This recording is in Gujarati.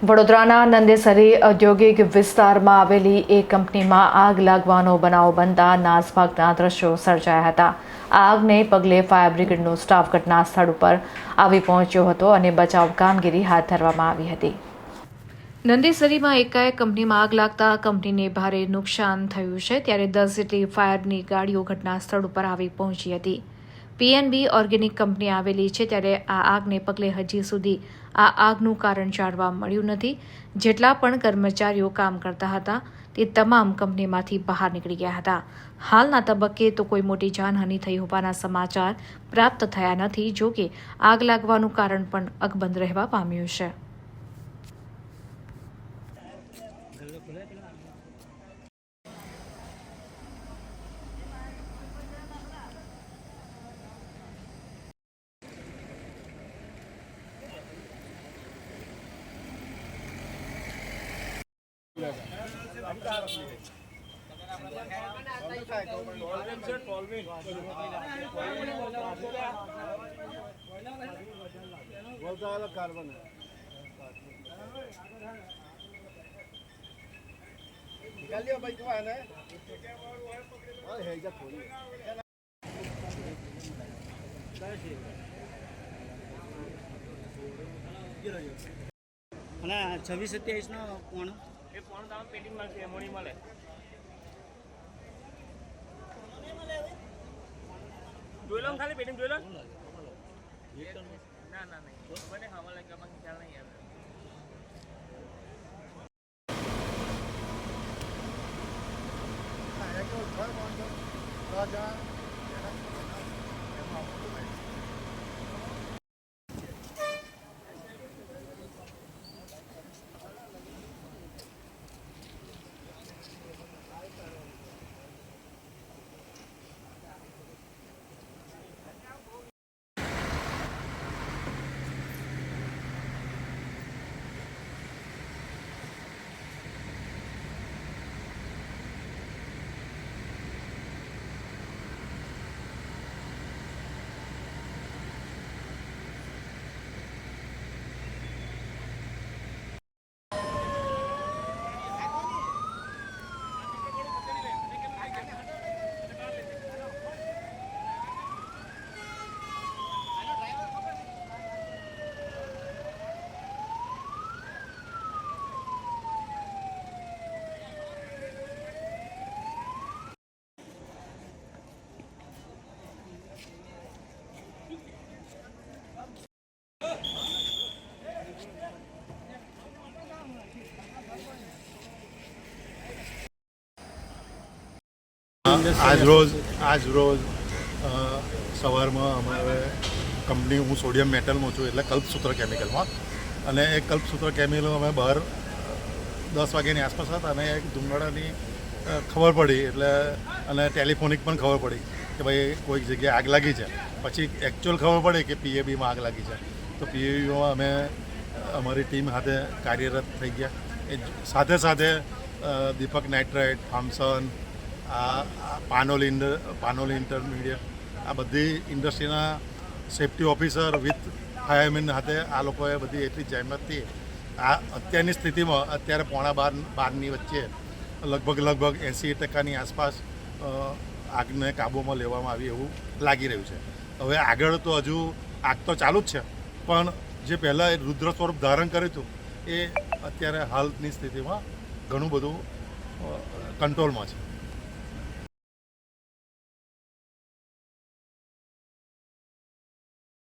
વડોદરાના નંદેસરી ઔદ્યોગિક વિસ્તારમાં આવેલી એક કંપનીમાં આગ લાગવાનો બનાવ બનતા નાસભાગના દ્રશ્યો સર્જાયા હતા. આગને પગલે ફાયર બ્રિગેડનો સ્ટાફ ઘટના સ્થળ ઉપર આવી પહોંચ્યો હતો અને બચાવ કામગીરી હાથ ધરવામાં આવી હતી. નંદેસરીમાં એકાએક કંપનીમાં આગ લાગતા કંપનીને ભારે નુકસાન થયું છે, ત્યારે દસ જેટલી ફાયરની ગાડીઓ ઘટના સ્થળ ઉપર આવી પહોંચી હતી. પીએનબી ઓર્ગેનિક કંપની આવેલી છે ત્યારે આ આગને પગલે હજી સુધી આ આગનું કારણ જાણવા મળ્યું નથી. જેટલા પણ કર્મચારીઓ કામ કરતા હતા, તે તમામ કંપનીમાંથી બહાર નીકળી ગયા હતા. હાલના તબક્કે તો કોઈ મોટી જાનહાનિ થઈ હોવાના સમાચાર પ્રાપ્ત થયા નથી, જો કે આગ લાગવાનું કારણ પણ અકબંધ રહેવા પામ્યું છે. कार्बन है निकाल लिया भाई को है ना और है जा थोड़ी અને છવ્વીસ સત્યાવીસ નો કોણ એ પણ તમે પેટીમાં છે એમોની મળે. જોઈ લો ખાલી પેટીમાં જોઈ લો ના. ના નહીં. નહીં આવે. આજ રોજ આજ રોજ સવારમાં અમારે કંપની હું સોડિયમ મેટલમાં છું એટલે કલ્પસૂત્ર કેમિકલમાં અને એ કલ્પસૂત્ર કેમિકલ અમે બહાર દસ વાગ્યાની આસપાસ હતા અને એક ધુમાડાની ખબર પડી એટલે અને ટેલિફોનિક પણ ખબર પડી કે ભાઈ કોઈક જગ્યાએ આગ લાગી છે. પછી એકચ્યુઅલ ખબર પડી કે પીએબીમાં આગ લાગી છે. તો પીએબીમાં અમે અમારી ટીમ સાથે કાર્યરત થઈ ગયા. એ સાથે સાથે દીપક નાઇટ્રાઇટ થામસન પાનોલ ઇન્ડ પાનોલ ઇન્ટરમીડિયેટ આ બધી ઇન્ડસ્ટ્રીના સેફટી ઓફિસર વિથ ફાયરમેન સાથે આ લોકોએ બધી એટલી જહેમતથી આ અત્યારની સ્થિતિમાં અત્યારે પોણા બાર બારની વચ્ચે લગભગ લગભગ એંસી ટકાની આસપાસ આગને કાબૂમાં લેવામાં આવી એવું લાગી રહ્યું છે. હવે આગળ તો હજુ આગ તો ચાલુ જ છે. પણ જે પહેલાં એ રુદ્ર સ્વરૂપ ધારણ કર્યું હતું, એ અત્યારે હાલની સ્થિતિમાં ઘણું બધું કંટ્રોલમાં છે.